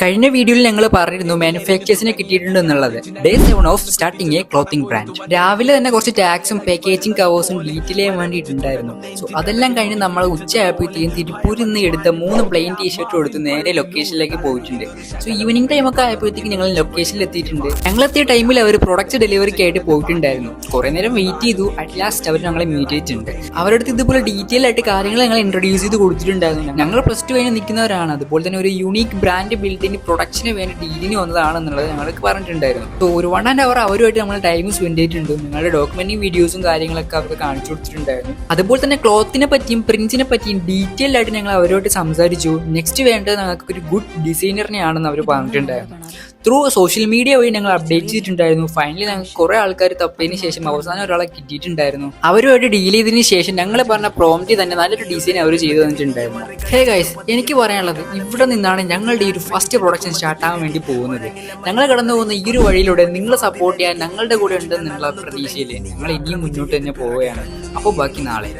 കഴിഞ്ഞ വീഡിയോയിൽ ഞങ്ങൾ പറഞ്ഞിരുന്നു മാനുഫാക്ചേഴ്സിനെ കിട്ടിയിട്ടുണ്ട് എന്നുള്ളത്. Day seven of starting a clothing brand രാവിലെ തന്നെ കുറച്ച് ടാക്സും പാക്കേജിംഗ് കവേഴ്സും ഡീറ്റെയിൽ ചെയ്യാൻ വേണ്ടിയിട്ടുണ്ടായിരുന്നു. സോ അതെല്ലാം കഴിഞ്ഞ് നമ്മൾ ഉച്ചയായപ്പോഴത്തേക്കും തിരുപ്പൂരിൽ നിന്ന് എടുത്ത മൂന്ന് പ്ലെയിൻ ടീഷർട്ട് എടുത്ത് നേരെ ലൊക്കേഷനിലേക്ക് പോയിട്ടുണ്ട്. സോ ഈവനിങ് ടൈം ഒക്കെ ആയപ്പോഴത്തേക്കും ഞങ്ങൾ ലൊക്കേഷനിൽ എത്തിയിട്ടുണ്ട്. ഞങ്ങൾ എത്തിയ ടൈമിൽ അവർ പ്രൊഡക്റ്റ് ഡെലിവറിക്ക് ആയിട്ട് പോയിട്ടുണ്ടായിരുന്നു. കുറെ നേരം വെയിറ്റ് ചെയ്തു. അറ്റ് ലാസ്റ്റ് അവർ ഞങ്ങളെ മീറ്റ് ചെയ്തിട്ടുണ്ട്. അവരുടെ അടുത്ത് ഇതുപോലെ ഡീറ്റെയിൽ ആയിട്ട് കാര്യങ്ങൾ ഞങ്ങൾ ഇൻട്രൊഡ്യൂസ് ചെയ്ത് കൊടുത്തിട്ടുണ്ടായിരുന്നു. ഞങ്ങൾ പ്ലസ് ടു കഴിഞ്ഞ് നിൽക്കുന്നവരാണ്. അതുപോലെ തന്നെ ഒരു യൂണീക്ക് ബ്രാൻഡ് ബിൽഡിന് പ്രൊഡക്ഷന് വേണ്ടി ഡീലിന് വന്നതാണെന്നുള്ളത് ഞങ്ങൾക്ക് പറഞ്ഞിട്ടുണ്ടായിരുന്നു. സോ ഒരു വൺ ആൻഡ് അവർ അവരുമായിട്ട് നമ്മൾ ടൈം സ്പെൻഡ് ചെയ്തിട്ടുണ്ട്. ഞങ്ങളുടെ ഡോക്യുമെന്റും വീഡിയോസും കാര്യങ്ങളൊക്കെ അവർക്ക് കാണിച്ചു കൊടുത്തിട്ടുണ്ടായിരുന്നു. അതുപോലെ തന്നെ ക്ലോത്തിനെ പറ്റിയും പ്രിന്റ്സിനെ പറ്റിയും ഡീറ്റെയിൽ ആയിട്ട് ഞങ്ങൾ അവരോട് സംസാരിച്ചു. നെക്സ്റ്റ് വേണ്ടത് ഞങ്ങൾക്ക് ഒരു ഗുഡ് ഡിസൈനറിനെയാണെന്ന് അവർ പറഞ്ഞിട്ടുണ്ടായിരുന്നു. ത്രൂ സോഷ്യൽ മീഡിയ വഴി ഞങ്ങൾ അപ്ഡേറ്റ് ചെയ്തിട്ടുണ്ടായിരുന്നു. ഫൈനലി ഞങ്ങൾക്ക് കുറെ ആൾക്കാർ തപ്പതിന് ശേഷം അവസാനം ഒരാളെ കിട്ടിയിട്ടുണ്ടായിരുന്നു. അവരുമായിട്ട് ഡീൽ ചെയ്തതിന് ശേഷം ഞങ്ങൾ പറഞ്ഞ പ്രോംറ്റി തന്നെ നല്ലൊരു ഡിസൈൻ അവർ ചെയ്തു തന്നിട്ടുണ്ടായിരുന്നു. ഹേ ഗൈസ് എനിക്ക് പറയാനുള്ളത് ഇവിടെ നിന്നാണ് ഞങ്ങളുടെ ഈ ഒരു ഫസ്റ്റ് പ്രൊഡക്ഷൻ സ്റ്റാർട്ട് ആവാൻ വേണ്ടി പോകുന്നത്. ഞങ്ങൾ കടന്നു പോകുന്ന ഈ ഒരു വഴിയിലൂടെ നിങ്ങളെ സപ്പോർട്ട് ചെയ്യാൻ ഞങ്ങളുടെ കൂടെ ഉണ്ടെന്നുള്ള പ്രതീക്ഷയിൽ ഞങ്ങൾ ഇനിയും മുന്നോട്ട് തന്നെ പോവുകയാണ്. അപ്പോൾ ബാക്കി നാളെ.